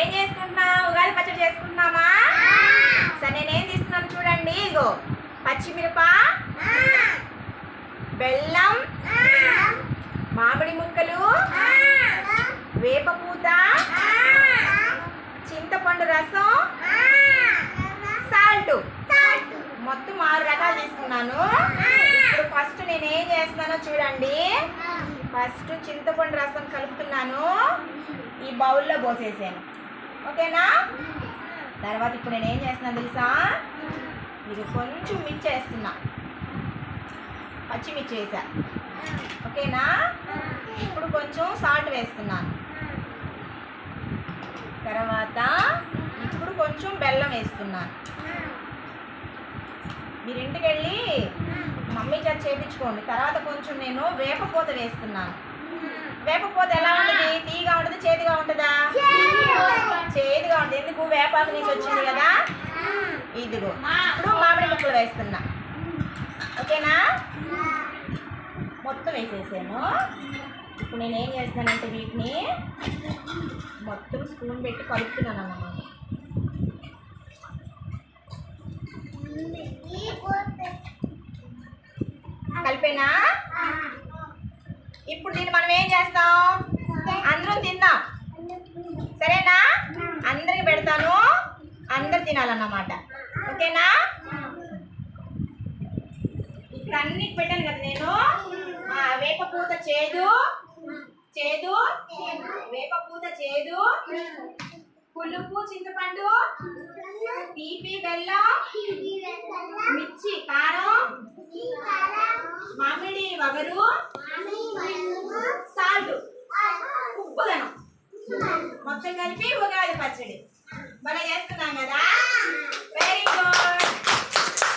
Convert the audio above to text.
ఏం చేసుకుంటున్నాం ఉగాది పచ్చడి చేసుకుంటున్నామా? సరే నేనేం తీసుకున్నాను చూడండి ఇగో. పచ్చిమిరప బెల్లం మామిడి ముక్కలు వేప పూత చింతపండు రసం సాల్ట్. మొత్తం ఆరు రకాలు తీసుకున్నాను. ఇప్పుడు ఫస్ట్ నేను ఏం చేస్తున్నానో చూడండి. ఫస్ట్ చింతపండు రసం కలుపుతున్నాను. ఈ బౌల్లో పోసేసాను. ఓకేనా? తర్వాత ఇప్పుడు నేను ఏం చేస్తున్నాను తెలుసా? ఇది కొంచెం మిర్చి వేస్తున్నా. పచ్చిమిర్చి వేసా. ఓకేనా? ఇప్పుడు కొంచెం సాల్ట్ వేస్తున్నాను తర్వాత ఇప్పుడు కొంచెం బెల్లం వేస్తున్నాను మీరు ఇంటికి వెళ్ళి మమ్మీ చేత చేపించుకోండి. తర్వాత కొంచెం నేను వేపపూత వేస్తున్నాను వేపపూత ఎలా ఉంటుంది? తీగా ఉంటుంది ఎందుకు వేపాకు నుంచి వచ్చింది కదా? ఇదిగో. ఇప్పుడు మామిడి ముక్కలు వేస్తున్నా. ఓకేనా? మొత్తం వేసేసాను. ఇప్పుడు నేను ఏం చేస్తానంటే వీటిని మొత్తం స్పూన్ పెట్టి కలుపుతున్నాను అన్నమాట. కలిపేనా? ఇప్పుడు దీన్ని మనం ఏం చేస్తాం? అందరం తిందాం. సరేనా? తినాలన్నమాట. ఓకేనా? ఇక్కడ అన్నికి పెట్టాను కదా నేను. వేపపూత వేప పూత చేదు. చేదు. వేప పూత చేదు. పులుపు చింతపండు తీపి బెల్లం మిర్చి కారం మామిడి వగరు సాల్ట్ ఉప్పుదనం మొత్తం కలిపి ఉగాది పచ్చడి. భలే చేస్తున్నాం